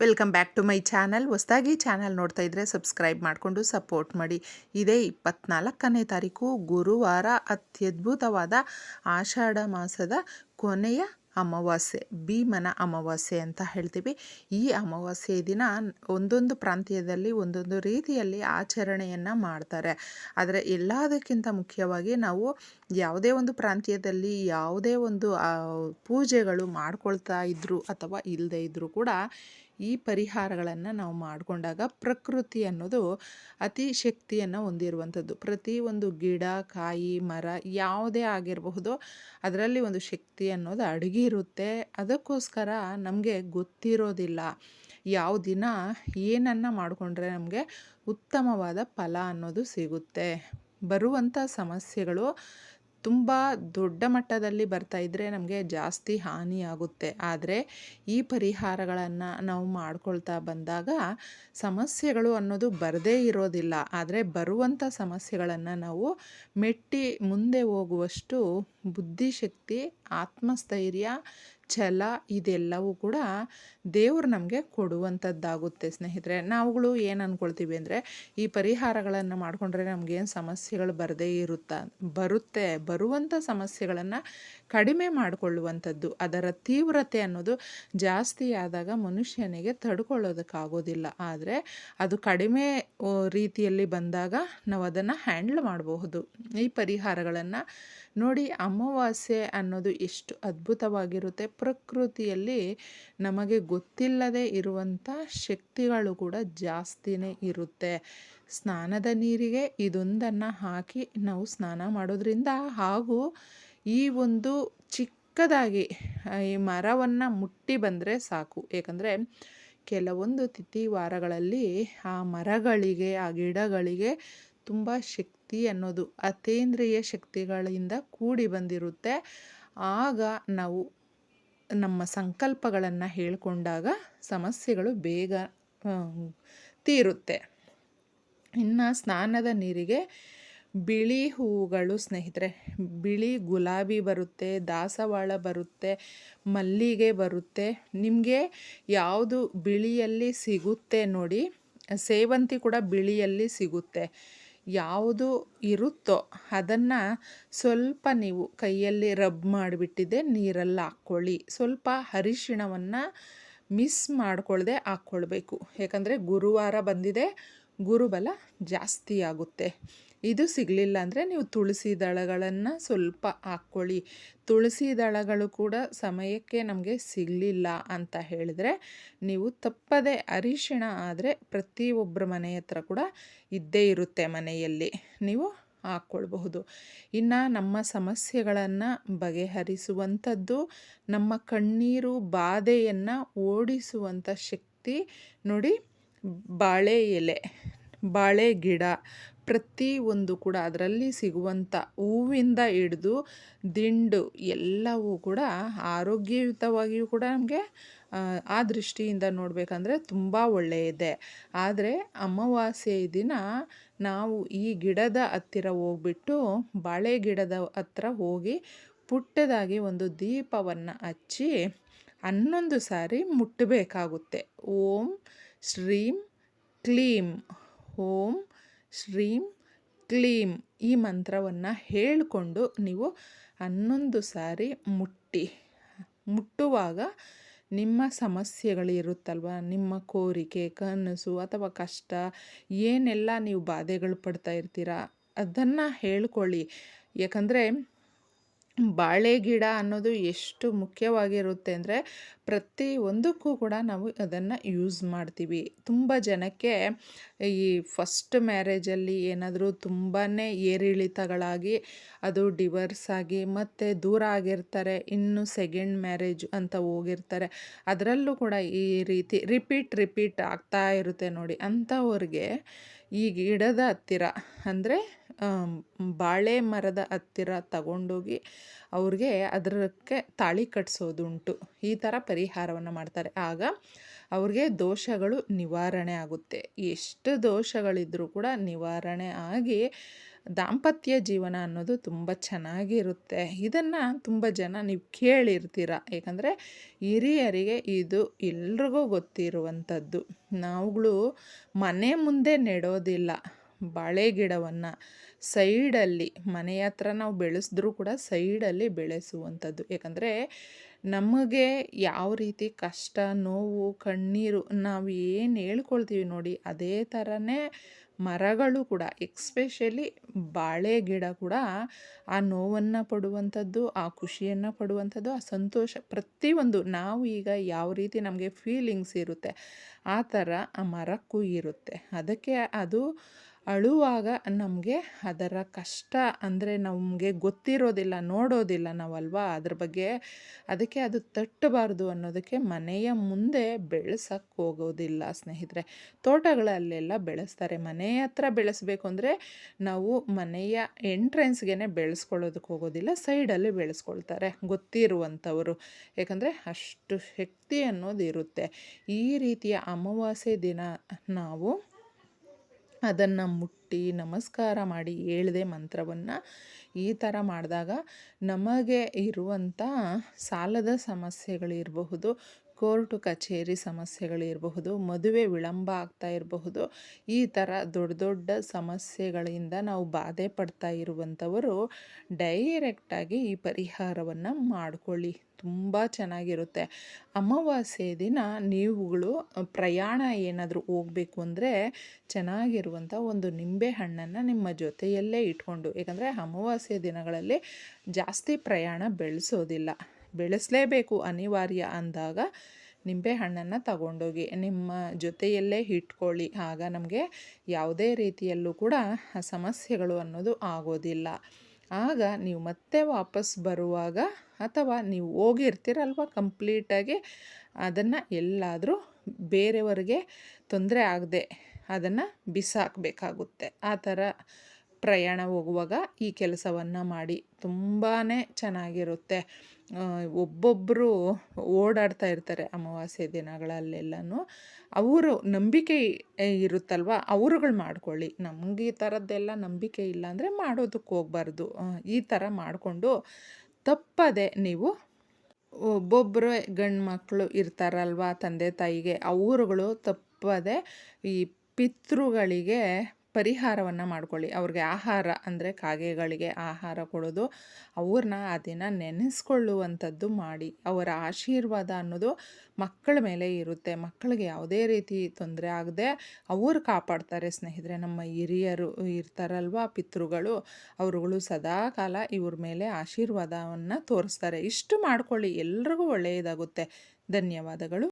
Welcome back to my channel. ಹೊಸದಾಗಿ channel ನೋಡ್ತಾ ಇದ್ದರೆ ಸಬ್ಸ್ಕ್ರೈಬ್ ಮಾಡಿಕೊಂಡು ಸಪೋರ್ಟ್ ಮಾಡಿ. ಇದೇ ಇಪ್ಪತ್ನಾಲ್ಕನೇ ತಾರೀಕು, ಗುರುವಾರ. ಅತ್ಯದ್ಭುತವಾದ ಆಷಾಢ ಮಾಸದ ಕೊನೆಯ ಅಮಾವಾಸ್ಯೆ, ಭೀಮನ ಅಮಾವಾಸ್ಯೆ ಅಂತ ಹೇಳ್ತೀವಿ. ಈ ಅಮಾವಾಸ್ಯೆ ದಿನ ಒಂದೊಂದು ಪ್ರಾಂತ್ಯದಲ್ಲಿ, ಒಂದೊಂದು ರೀತಿಯಲ್ಲಿ ಆಚರಣೆಯನ್ನು ಮಾಡ್ತಾರೆ. ಆದರೆ ಎಲ್ಲದಕ್ಕಿಂತ ಮುಖ್ಯವಾಗಿ ನಾವು ಯಾವುದೇ ಒಂದು ಪ್ರಾಂತ್ಯದಲ್ಲಿ ಯಾವುದೇ ಒಂದು ಪೂಜೆಗಳು ಮಾಡ್ಕೊಳ್ತಾ ಇದ್ದರು ಅಥವಾ ಇಲ್ಲದೇ ಇದ್ದರೂ ಕೂಡ ಈ ಪರಿಹಾರಗಳನ್ನು ನಾವು ಮಾಡಿಕೊಂಡಾಗ ಪ್ರಕೃತಿ ಅನ್ನೋದು ಅತಿ ಶಕ್ತಿಯನ್ನು ಹೊಂದಿರುವಂಥದ್ದು. ಒಂದು ಗಿಡ, ಕಾಯಿ, ಮರ ಯಾವುದೇ ಆಗಿರಬಹುದು, ಅದರಲ್ಲಿ ಒಂದು ಶಕ್ತಿ ಅನ್ನೋದು ಅಡಗಿರುತ್ತೆ ಅದಕ್ಕೋಸ್ಕರ ನಮಗೆ ಗೊತ್ತಿರೋದಿಲ್ಲ ಯಾವ ದಿನ ಏನನ್ನು ಮಾಡಿಕೊಂಡ್ರೆ ನಮಗೆ ಉತ್ತಮವಾದ ಫಲ ಅನ್ನೋದು ಸಿಗುತ್ತೆ. ಬರುವಂಥ ಸಮಸ್ಯೆಗಳು ತುಂಬ ದೊಡ್ಡ ಮಟ್ಟದಲ್ಲಿ ಬರ್ತಾ ಇದ್ದರೆ ನಮಗೆ ಜಾಸ್ತಿ ಹಾನಿಯಾಗುತ್ತೆ ಆದರೆ ಈ ಪರಿಹಾರಗಳನ್ನು ನಾವು ಮಾಡ್ಕೊಳ್ತಾ ಬಂದಾಗ ಸಮಸ್ಯೆಗಳು ಅನ್ನೋದು ಬರದೇ ಇರೋದಿಲ್ಲ. ಆದರೆ ಬರುವಂಥ ಸಮಸ್ಯೆಗಳನ್ನು ನಾವು ಮೆಟ್ಟಿ ಮುಂದೆ ಹೋಗುವಷ್ಟು ಬುದ್ಧಿಶಕ್ತಿ, ಆತ್ಮಸ್ಥೈರ್ಯ ಛಲ ಇದೆಲ್ಲವೂ ಕೂಡ ದೇವರು ನಮಗೆ ಕೊಡುವಂಥದ್ದಾಗುತ್ತೆ, ಸ್ನೇಹಿತರೆ. ನಾವುಗಳು ಏನು ಅಂದ್ಕೊಳ್ತೀವಿ ಅಂದರೆ, ಈ ಪರಿಹಾರಗಳನ್ನು ಮಾಡಿಕೊಂಡ್ರೆ ನಮಗೇನು ಸಮಸ್ಯೆಗಳು ಬರದೇ ಇರುತ್ತಾ, ಬರುತ್ತೆ, ಬರುವಂಥ ಸಮಸ್ಯೆಗಳನ್ನು ಕಡಿಮೆ ಮಾಡಿಕೊಳ್ಳುವಂಥದ್ದು, ಅದರ ತೀವ್ರತೆ ಅನ್ನೋದು ಜಾಸ್ತಿ ಆದಾಗ ಮನುಷ್ಯನಿಗೆ ತಡ್ಕೊಳ್ಳೋದಕ್ಕಾಗೋದಿಲ್ಲ. ಆದರೆ ಅದು ಕಡಿಮೆ ರೀತಿಯಲ್ಲಿ ಬಂದಾಗ ನಾವು ಅದನ್ನು ಹ್ಯಾಂಡ್ಲ್ ಮಾಡಬಹುದು. ಈ ಪರಿಹಾರಗಳನ್ನು ನೋಡಿ ಅಮಾವಾಸ್ಯೆ ಅನ್ನೋದು ಎಷ್ಟು ಅದ್ಭುತವಾಗಿರುತ್ತೆ. ಪ್ರಕೃತಿಯಲ್ಲಿ ನಮಗೆ ಗೊತ್ತಿಲ್ಲದೆ ಇರುವಂಥ ಶಕ್ತಿಗಳು ಕೂಡ ಜಾಸ್ತಿನೇ ಇರುತ್ತೆ. ಸ್ನಾನದ ನೀರಿಗೆ ಇದೊಂದನ್ನು ಹಾಕಿ ನಾವು ಸ್ನಾನ ಮಾಡೋದ್ರಿಂದ ಹಾಗೂ ಈ ಒಂದು ಚಿಕ್ಕದಾಗಿ ಈ ಮರವನ್ನು ಮುಟ್ಟಿ ಬಂದರೆ ಸಾಕು. ಏಕೆಂದರೆ ಕೆಲವೊಂದು ತಿಥಿ ವಾರಗಳಲ್ಲಿ ಆ ಮರಗಳಿಗೆ, ಆ ಗಿಡಗಳಿಗೆ ತುಂಬ ಶಕ್ತಿ ಅನ್ನೋದು ಅತೇಂದ್ರಿಯ ಶಕ್ತಿಗಳಿಂದ ಕೂಡಿ ಬಂದಿರುತ್ತೆ. ಆಗ ನಾವು ನಮ್ಮ ಸಂಕಲ್ಪಗಳನ್ನು ಹೇಳಿಕೊಂಡಾಗ ಸಮಸ್ಯೆಗಳು ಬೇಗ ತೀರುತ್ತೆ. ಇನ್ನು ಸ್ನಾನದ ನೀರಿಗೆ ಬಿಳಿ ಹೂವುಗಳು ಸ್ನೇಹಿತರೆ, ಬಿಳಿ ಗುಲಾಬಿ ಬರುತ್ತೆ, ದಾಸವಾಳ ಬರುತ್ತೆ, ಮಲ್ಲಿಗೆ ಬರುತ್ತೆ. ನಿಮಗೆ ಯಾವುದು ಬಿಳಿಯಲ್ಲಿ ಸಿಗುತ್ತೆ ನೋಡಿ, ಸೇವಂತಿ ಕೂಡ ಬಿಳಿಯಲ್ಲಿ ಸಿಗುತ್ತೆ. ಯಾವುದು ಇರುತ್ತೋ ಅದನ್ನು ಸ್ವಲ್ಪ ನೀವು ಕೈಯಲ್ಲಿ ರಬ್ ಮಾಡಿಬಿಟ್ಟಿದ್ದೆ ನೀರಲ್ಲಿ ಹಾಕ್ಕೊಳ್ಳಿ. ಸ್ವಲ್ಪ ಅರಿಶಿಣವನ್ನು ಮಿಸ್ ಮಾಡಿಕೊಳ್ಳದೆ ಹಾಕ್ಕೊಳ್ಬೇಕು. ಯಾಕಂದರೆ ಗುರುವಾರ ಬಂದಿದೆ, ಗುರುಬಲ ಜಾಸ್ತಿ ಆಗುತ್ತೆ. ಇದು ಸಿಗಲಿಲ್ಲ ಅಂದರೆ ನೀವು ತುಳಸಿ ದಳಗಳನ್ನು ಸ್ವಲ್ಪ ಹಾಕ್ಕೊಳ್ಳಿ. ತುಳಸಿ ದಳಗಳು ಕೂಡ ಸಮಯಕ್ಕೆ ನಮಗೆ ಸಿಗಲಿಲ್ಲ ಅಂತ ಹೇಳಿದರೆ ನೀವು ತಪ್ಪದೆ ಅರಿಶಿಣ ಆದರೆ ಪ್ರತಿಯೊಬ್ಬರ ಮನೆ ಹತ್ರ ಕೂಡ ಇದ್ದೇ ಇರುತ್ತೆ ಮನೆಯಲ್ಲಿ. ನೀವು ಹಾಕ್ಕೊಳ್ಬಹುದು. ಇನ್ನು ನಮ್ಮ ಸಮಸ್ಯೆಗಳನ್ನು ಬಗೆಹರಿಸುವಂಥದ್ದು, ನಮ್ಮ ಕಣ್ಣೀರು ಬಾಧೆಯನ್ನು ಓಡಿಸುವಂಥ ಶಕ್ತಿ ನೋಡಿ ಬಾಳೆ ಎಲೆ, ಬಾಳೆ ಗಿಡ ಪ್ರತಿ ಒಂದು ಕೂಡ ಅದರಲ್ಲಿ ಸಿಗುವಂಥ ಹೂವಿಂದ ಹಿಡಿದು ದಿಂಡು ಎಲ್ಲವೂ ಕೂಡ ಆರೋಗ್ಯಯುತವಾಗಿಯೂ ಕೂಡ ನಮಗೆ ಆ ದೃಷ್ಟಿಯಿಂದ ನೋಡಬೇಕಂದ್ರೆ ತುಂಬ ಒಳ್ಳೆಯದೆ. ಆದರೆ ಅಮಾವಾಸ್ಯೆ ದಿನ ನಾವು ಈ ಗಿಡದ ಹತ್ತಿರ ಹೋಗ್ಬಿಟ್ಟು ಬಾಳೆ ಗಿಡದ ಹತ್ರ ಹೋಗಿ ಪುಟ್ಟದಾಗಿ ಒಂದು ದೀಪವನ್ನು ಹಚ್ಚಿ ಹನ್ನೊಂದು ಸಾರಿ ಮುಟ್ಟಬೇಕಾಗುತ್ತೆ. ಓಂ ಶ್ರೀಂ ಕ್ಲೀಂ. ಓಂ ಶ್ರೀಂ ಕ್ಲೀಂ ಈ ಮಂತ್ರವನ್ನು ಹೇಳಿಕೊಂಡು ನೀವು ಹನ್ನೊಂದು ಸಾರಿ ಮುಟ್ಟಿ. ಮುಟ್ಟುವಾಗ ನಿಮ್ಮ ಸಮಸ್ಯೆಗಳಿರುತ್ತಲ್ವ? ನಿಮ್ಮ ಕೋರಿಕೆ, ಕನಸು ಅಥವಾ ಕಷ್ಟ, ಏನೆಲ್ಲ ನೀವು ಬಾಧೆಗಳು ಪಡ್ತಾ ಇರ್ತೀರ? ಅದನ್ನು ಹೇಳ್ಕೊಳ್ಳಿ. ಯಾಕಂದರೆ ಬಾಳೆ ಗಿಡ ಅನ್ನೋದು ಎಷ್ಟು ಮುಖ್ಯವಾಗಿರುತ್ತೆ ಅಂದರೆ ಪ್ರತಿ ಒಂದಕ್ಕೂ ಕೂಡ ನಾವು ಅದನ್ನು ಯೂಸ್ ಮಾಡ್ತೀವಿ. ತುಂಬ ಜನಕ್ಕೆ ಈ ಫಸ್ಟ್ ಮ್ಯಾರೇಜಲ್ಲಿ ಏನಾದರೂ ತುಂಬಾ ಏರಿಳಿತಗಳಾಗಿ ಅದು ಡಿವರ್ಸ್ ಆಗಿ ಮತ್ತು ದೂರ ಆಗಿರ್ತಾರೆ, ಇನ್ನು ಸೆಕೆಂಡ್ ಮ್ಯಾರೇಜ್ ಅಂತ ಹೋಗಿರ್ತಾರೆ. ಅದರಲ್ಲೂ ಕೂಡ ಈ ರೀತಿ ರಿಪೀಟ್ ರಿಪೀಟ್ ಆಗ್ತಾ ಇರುತ್ತೆ ನೋಡಿ. ಅಂಥವ್ರಿಗೆ ಈ ಗಿಡದ ಹತ್ತಿರ ಅಂದರೆ ಬಾಳೆ ಮರದ ಹತ್ತಿರ ತಗೊಂಡೋಗಿ ಅವ್ರಿಗೆ ಅದಕ್ಕೆ ತಾಳಿ ಕಟ್ಟಿಸೋದುಂಟು ಈ ಥರ ಪರಿಹಾರವನ್ನು ಮಾಡ್ತಾರೆ. ಆಗ ಅವ್ರಿಗೆ ದೋಷಗಳು ನಿವಾರಣೆ ಆಗುತ್ತೆ. ಎಷ್ಟು ದೋಷಗಳಿದ್ರೂ ಕೂಡ ನಿವಾರಣೆ ಆಗಿ ದಾಂಪತ್ಯ ಜೀವನ ಅನ್ನೋದು ತುಂಬ ಚೆನ್ನಾಗಿರುತ್ತೆ. ಇದನ್ನು ತುಂಬ ಜನ ನೀವು ಕೇಳಿರ್ತೀರ? ಏಕೆಂದರೆ ಹಿರಿಯರಿಗೆ ಇದು ಎಲ್ರಿಗೂ ಗೊತ್ತಿರುವಂಥದ್ದು ನಾವುಗಳು ಮನೆ ಮುಂದೆ ನೆಡೋದಿಲ್ಲ. ಬಾಳೆ ಗಿಡವನ್ನು ಸೈಡಲ್ಲಿ ಮನೆ ಹತ್ರ ನಾವು ಬೆಳೆಸಿದ್ರೂ ಕೂಡ ಸೈಡಲ್ಲಿ ಬೆಳೆಸುವಂಥದ್ದು. ಯಾಕಂದರೆ ನಮಗೆ ಯಾವ ರೀತಿ ಕಷ್ಟ, ನೋವು, ಕಣ್ಣೀರು ನಾವು ಏನು ಹೇಳ್ಕೊಳ್ತೀವಿ ನೋಡಿ, ಅದೇ ಥರನೇ ಮರಗಳು ಕೂಡ, ಎಕ್ಸ್ಪೆಷಲಿ ಬಾಳೆ ಗಿಡ ಕೂಡ ಆ ನೋವನ್ನು ಪಡುವಂಥದ್ದು, ಆ ಖುಷಿಯನ್ನು ಪಡುವಂಥದ್ದು, ಆ ಸಂತೋಷ ಪ್ರತಿಯೊಂದು ನಾವು ಈಗ ಯಾವ ರೀತಿ ನಮಗೆ ಫೀಲಿಂಗ್ಸ್ ಇರುತ್ತೆ, ಆ ಥರ ಆ ಮರಕ್ಕೂ ಇರುತ್ತೆ. ಅದಕ್ಕೆ ಅದು ಅಳುವಾಗ ನಮಗೆ ಅದರ ಕಷ್ಟ ಅಂದರೆ ನಮಗೆ ಗೊತ್ತಿರೋದಿಲ್ಲ, ನೋಡೋದಿಲ್ಲ ನಾವಲ್ವಾ? ಅದ್ರ ಬಗ್ಗೆ ಅದಕ್ಕೆ ಅದು ತಟ್ಟಬಾರ್ದು ಅನ್ನೋದಕ್ಕೆ ಮನೆಯ ಮುಂದೆ ಬೆಳೆಸಕ್ಕೆ ಹೋಗೋದಿಲ್ಲ ಸ್ನೇಹಿತರೆ. ತೋಟಗಳಲ್ಲೆಲ್ಲ ಬೆಳೆಸ್ತಾರೆ. ಮನೆ ಹತ್ರ ಬೆಳೆಸಬೇಕು ಅಂದರೆ ನಾವು ಮನೆಯ ಎಂಟ್ರೆನ್ಸ್ಗೆ ಬೆಳೆಸ್ಕೊಳ್ಳೋದಕ್ಕೆ ಹೋಗೋದಿಲ್ಲ, ಸೈಡಲ್ಲಿ ಬೆಳೆಸ್ಕೊಳ್ತಾರೆ ಗೊತ್ತಿರುವಂಥವರು. ಯಾಕಂದರೆ ಅಷ್ಟು ಶಕ್ತಿ ಅನ್ನೋದು ಇರುತ್ತೆ. ಈ ರೀತಿಯ ಅಮಾವಾಸ್ಯೆ ದಿನ ನಾವು ಅದನ್ನು ಮುಟ್ಟಿ ನಮಸ್ಕಾರ ಮಾಡಿ ಹೇಳಿದೆ ಮಂತ್ರವನ್ನು ಈ ಥರ ಮಾಡಿದಾಗ ನಮಗೆ ಇರುವಂಥ ಸಾಲದ ಸಮಸ್ಯೆಗಳಿರಬಹುದು. ಕೋರ್ಟು ಕಚೇರಿ ಸಮಸ್ಯೆಗಳಿರಬಹುದು ಮದುವೆ ವಿಳಂಬ ಆಗ್ತಾ ಇರಬಹುದು, ಈ ಥರ ದೊಡ್ಡ ದೊಡ್ಡ ಸಮಸ್ಯೆಗಳಿಂದ ನಾವು ಬಾಧೆ ಪಡ್ತಾ ಇರುವಂಥವರು ಡೈರೆಕ್ಟಾಗಿ ಈ ಪರಿಹಾರವನ್ನು ಮಾಡಿಕೊಳ್ಳಿ. ತುಂಬ ಚೆನ್ನಾಗಿರುತ್ತೆ. ಅಮಾವಾಸ್ಯೆ ದಿನ ನೀವುಗಳು ಪ್ರಯಾಣ ಏನಾದರೂ ಹೋಗಬೇಕು ಅಂದರೆ ಚೆನ್ನಾಗಿರುವಂಥ ಒಂದು ನಿಂಬೆ ಹಣ್ಣನ್ನು ನಿಮ್ಮ ಜೊತೆಯಲ್ಲೇ ಇಟ್ಕೊಂಡು ಯಾಕಂದರೆ ಅಮಾವಾಸ್ಯೆ ದಿನಗಳಲ್ಲಿ ಜಾಸ್ತಿ ಪ್ರಯಾಣ ಬೆಳೆಸೋದಿಲ್ಲ. ಬೆಳೆಸಲೇಬೇಕು ಅನಿವಾರ್ಯ ಅಂದಾಗ ನಿಂಬೆ ಹಣ್ಣನ್ನು ತಗೊಂಡೋಗಿ, ನಿಮ್ಮ ಜೊತೆಯಲ್ಲೇ ಇಟ್ಕೊಳ್ಳಿ. ಆಗ ನಮಗೆ ಯಾವುದೇ ರೀತಿಯಲ್ಲೂ ಕೂಡ ಸಮಸ್ಯೆಗಳು ಅನ್ನೋದು ಆಗೋದಿಲ್ಲ. ಆಗ ನೀವು ಮತ್ತೆ ವಾಪಸ್ ಬರುವಾಗ ಅಥವಾ ನೀವು ಹೋಗಿರ್ತೀರಲ್ವ ಕಂಪ್ಲೀಟಾಗಿ ಅದನ್ನು ಎಲ್ಲಾದರೂ ಬೇರೆಯವರಿಗೆ ತೊಂದರೆ ಆಗದೆ ಅದನ್ನು ಬಿಸಾಕಬೇಕಾಗುತ್ತೆ. ಆ ಥರ ಪ್ರಯಾಣ ಹೋಗುವಾಗ ಈ ಕೆಲಸವನ್ನು ಮಾಡಿ. ತುಂಬಾ ಚೆನ್ನಾಗಿರುತ್ತೆ. ಒಬ್ಬೊಬ್ಬರು ಓಡಾಡ್ತಾ ಇರ್ತಾರೆ ಅಮಾವಾಸ್ಯೆ ದಿನಗಳಲ್ಲೆಲ್ಲನೂ. ಅವರು ನಂಬಿಕೆ ಇರುತ್ತಲ್ವ? ಅವರುಗಳು ಮಾಡ್ಕೊಳ್ಳಿ. ನಮ್ಗೆ ಈ ಥರದ್ದೆಲ್ಲ ನಂಬಿಕೆ ಇಲ್ಲ ಅಂದರೆ ಮಾಡೋದಕ್ಕೆ ಹೋಗ್ಬಾರ್ದು. ಈ ಥರ ಮಾಡಿಕೊಂಡು ತಪ್ಪದೆ ನೀವು ಒಬ್ಬೊಬ್ಬರು ಗಂಡು ಮಕ್ಕಳು ಇರ್ತಾರಲ್ವ, ತಂದೆ ತಾಯಿಗೆ, ಅವರುಗಳು ತಪ್ಪದೆ ಈ ಪಿತೃಗಳಿಗೆ ಪರಿಹಾರವನ್ನು ಮಾಡ್ಕೊಳ್ಳಿ. ಅವ್ರಿಗೆ ಆಹಾರ ಅಂದರೆ ಕಾಗೆಗಳಿಗೆ ಆಹಾರ ಕೊಡೋದು ಅವ್ರನ್ನ ಆ ದಿನ ನೆನೆಸ್ಕೊಳ್ಳುವಂಥದ್ದು ಮಾಡಿ. ಅವರ ಆಶೀರ್ವಾದ ಅನ್ನೋದು ಮಕ್ಕಳ ಮೇಲೆ ಇರುತ್ತೆ. ಮಕ್ಕಳಿಗೆ ಯಾವುದೇ ರೀತಿ ತೊಂದರೆ ಆಗದೆ ಅವರು ಕಾಪಾಡ್ತಾರೆ ಸ್ನೇಹಿತರೆ. ನಮ್ಮ ಹಿರಿಯರು ಇರ್ತಾರಲ್ವ, ಪಿತೃಗಳು, ಅವರುಗಳು ಸದಾ ಕಾಲ ಇವ್ರ ಮೇಲೆ ಆಶೀರ್ವಾದವನ್ನು ತೋರಿಸ್ತಾರೆ. ಇಷ್ಟು ಮಾಡ್ಕೊಳ್ಳಿ. ಎಲ್ರಿಗೂ ಒಳ್ಳೆಯದಾಗುತ್ತೆ. ಧನ್ಯವಾದಗಳು.